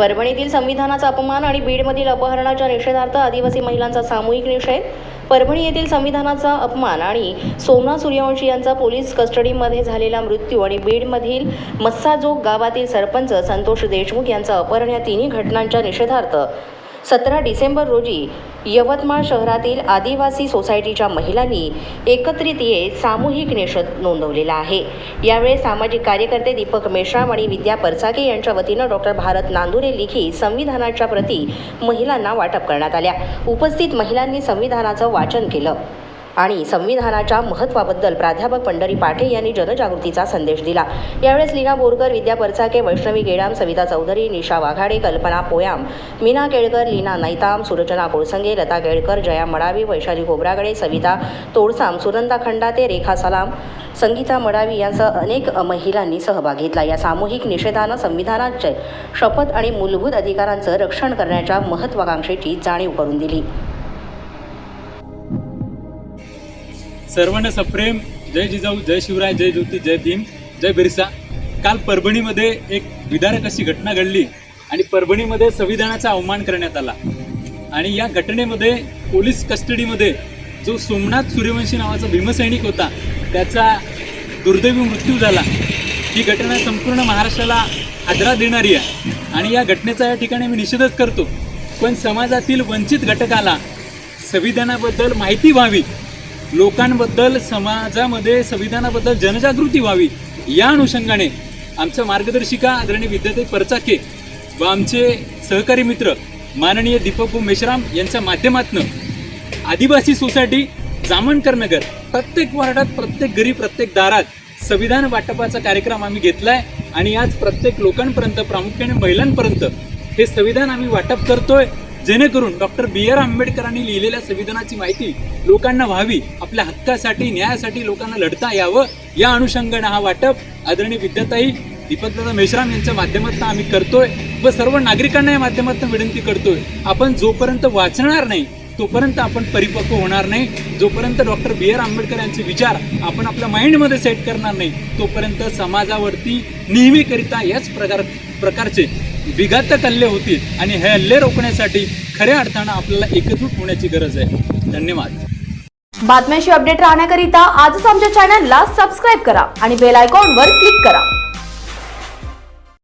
परभणीतील संविधानाचा अपमान आणि बीडमधील अपहरणाच्या निषेधार्थ आदिवासी महिलांचा सामूहिक निषेध परभणी येथील संविधानाचा अपमान आणि सोमनाथ सूर्यवंशी यांचा पोलीस कस्टडीमध्ये झालेला मृत्यू आणि बीडमधील मस्साजोग गावातील सरपंच संतोष देशमुख यांचा अपहरण या तिन्ही घटनांच्या निषेधार्थ सतरा डिसेंबर रोजी यवतमाळ शहरातील आदिवासी सोसायटीच्या महिलांनी एकत्रित येत सामूहिक निषेध नोंदवलेला आहे. यावेळी सामाजिक कार्यकर्ते दीपक मेश्राम आणि विद्या परसाके यांच्या वतीनं डॉक्टर भारत नांदुरे लिखित संविधानाच्या प्रती महिलांना वाटप करण्यात आल्या. उपस्थित महिलांनी संविधानाचं वाचन केलं. आणि संविधानाच्या महत्त्वाबद्दल प्राध्यापक पंढरी पाठे यांनी जनजागृतीचा संदेश दिला. यावेळेस लीना बोरकर विद्या परचाके वैष्णवी गेडाम सविता चौधरी निशा वाघाडे कल्पना पोयाम मीना केळकर लीना नैताम सुरचना कोळसंगे लता केळकर जया मडावी वैशाली खोबरागडे सविता तोडसाम सुनंदा खंडाते रेखा सलाम संगीता मडावी यांसह अनेक महिलांनी सहभाग घेतला. या सामूहिक निषेधानं संविधानाचे शपथ आणि मूलभूत अधिकारांचं रक्षण करण्याच्या महत्त्वाकांक्षेची जाणीव करून दिली. सर्वांना सप्रेम. जय जिजाऊ जय शिवराय जय ज्योती जय भीम जय बिरसा. काल परभणीमध्ये एक विदारक अशी घटना घडली आणि परभणीमध्ये संविधानाचा अवमान करण्यात आला. आणि या घटनेमध्ये पोलीस कस्टडीमध्ये जो सोमनाथ सूर्यवंशी नावाचा भीमसैनिक होता त्याचा दुर्दैवी मृत्यू झाला. ही घटना संपूर्ण महाराष्ट्राला आदरा देणारी आहे. आणि या घटनेचा या ठिकाणी मी निषेधच करतो. पण समाजातील वंचित घटकाला संविधानाबद्दल माहिती व्हावी लोकांबद्दल समाजामध्ये संविधानाबद्दल जनजागृती व्हावी या अनुषंगाने आमच्या मार्गदर्शिका आदरणीय विद्यार्थी परचाके व आमचे सहकारी मित्र माननीय दीपक मेश्राम यांच्या माध्यमातून आदिवासी सोसायटी जामणकर नगर प्रत्येक वार्डात प्रत्येक घरी प्रत्येक दारात संविधान वाटपाचा कार्यक्रम आम्ही घेतला आहे आणि आज प्रत्येक लोकांपर्यंत प्रामुख्याने महिलांपर्यंत हे संविधान आम्ही वाटप करतोय. जेणेकरून डॉक्टर बी आर आंबेडकरांनी लिहिलेल्या संविधानाची माहिती लोकांना व्हावी आपल्या हक्कासाठी न्यायासाठी लोकांना लढता यावं या अनुषंगानं हा वाटप आदरणीय विद्याताई दीपकदादा मेश्राम यांच्या माध्यमातून आम्ही करतोय व सर्व नागरिकांना या माध्यमातून विनंती करतोय. आपण जोपर्यंत वाचणार नाही तोपर्यंत आपण परिपक्व होणार नाही. जोपर्यंत डॉक्टर बी आर आंबेडकर यांचे विचार आपण आपल्या माइंडमध्ये सेट करणार नाही तोपर्यंत समाजावरती नेहमीकरिता याच प्रकार प्रकारचे विघातक हल्ले होतील आणि हे हल्ले रोखण्यासाठी खऱ्या अर्थानं आपल्याला एकजूट होण्याची गरज आहे. धन्यवाद. बातम्याशी अपडेट राहण्याकरिता आजच आमच्या चॅनलला सबस्क्राईब करा आणि बेल आयकॉनवर क्लिक करा.